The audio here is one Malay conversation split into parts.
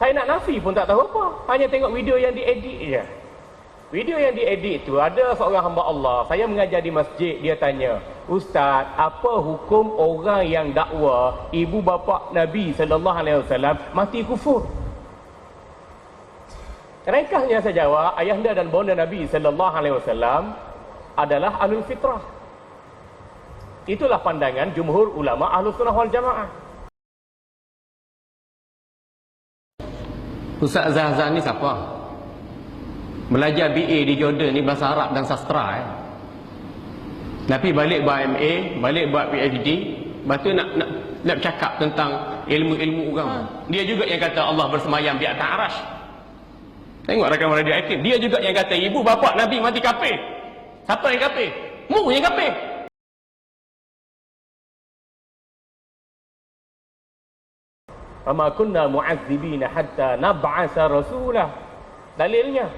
Saya nak nafi pun tak tahu apa. Hanya tengok video yang diedit je. Video yang diedit tu ada seorang hamba Allah. Saya mengajar di masjid, dia tanya, "Ustaz, apa hukum orang yang dakwa ibu bapa Nabi sallallahu alaihi wasallam mati kufur?" Ringkasnya saya jawab, ayahanda dan bonda Nabi sallallahu alaihi wasallam adalah ahlul fitrah. Itulah pandangan jumhur ulama ahlus sunnah wal jamaah. Ustaz Zahzan ni siapa? Belajar BA di Jordan ni bahasa Arab dan sastra eh. Tapi balik buat MA, balik buat PhD, lepas tu nak nak nak cakap tentang ilmu-ilmu agama. Dia juga yang kata Allah bersemayam di atas arash. Tengok rakan radio aktif. Dia juga yang kata ibu bapa Nabi mati kafir. Siapa yang kafir? Mu yang kafir. Fama kunna mu'azzibina hatta nab'asa rasulah. Dalilnya.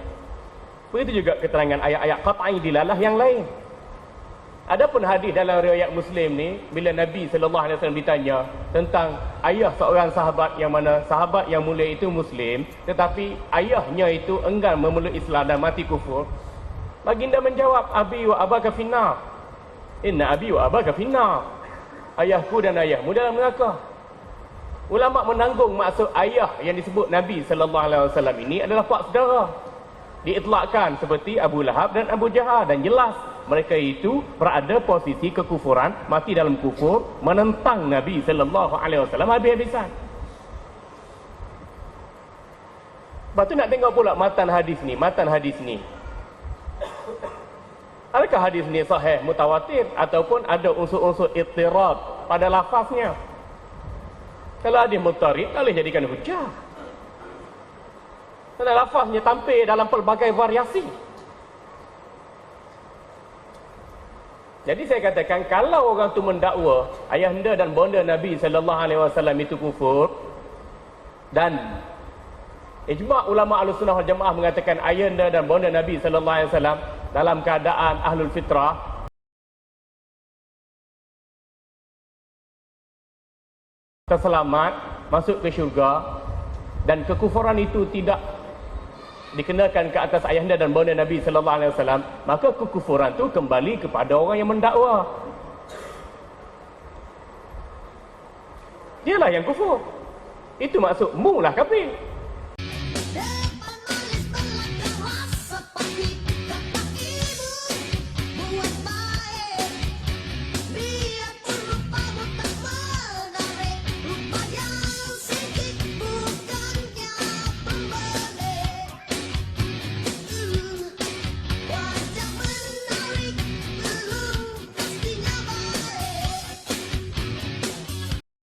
Begitu juga keterangan ayat-ayat qat'i dilalah yang lain. Adapun hadis dalam riwayat Muslim ni bila Nabi sallallahu alaihi wasallam ditanya tentang ayah seorang sahabat yang mana sahabat yang mulia itu muslim tetapi ayahnya itu enggan memeluk Islam dan mati kufur. Baginda menjawab abi wa abaka finnar. Inna abi wa abaka finnar. Ayahku dan ayahmu dalam neraka. Ulama menanggung maksud ayah yang disebut Nabi sallallahu alaihi wasallam ini adalah pak saudara. Diitlakkan seperti Abu Lahab dan Abu Jahal dan jelas mereka itu berada posisi kekufuran, mati dalam kufur, menentang Nabi sallallahu alaihi wasallam habis-habisan. Lepas tu nak tengok pula matan hadis ni, matan hadis ni. Adakah hadis ni sahih mutawatir ataupun ada unsur-unsur ittirab pada lafaznya? Kalau ada mutarid, tak boleh jadikan hujah. Kalau lafaznya tampil dalam pelbagai variasi. Jadi saya katakan kalau orang tu mendakwa ayahanda dan bonda Nabi sallallahu alaihi wasallam itu kufur dan ijma ulama Ahlussunnah wal Jamaah mengatakan ayahanda dan bonda Nabi sallallahu alaihi wasallam dalam keadaan ahlul fitrah terselamat masuk ke syurga dan kekufuran itu tidak dikenakan ke atas ayahanda dan bonda Nabi sallallahu alaihi wasallam maka kekufuran itu kembali kepada orang yang mendakwa. Dialah yang kufur. Itu maksud mu lah kafir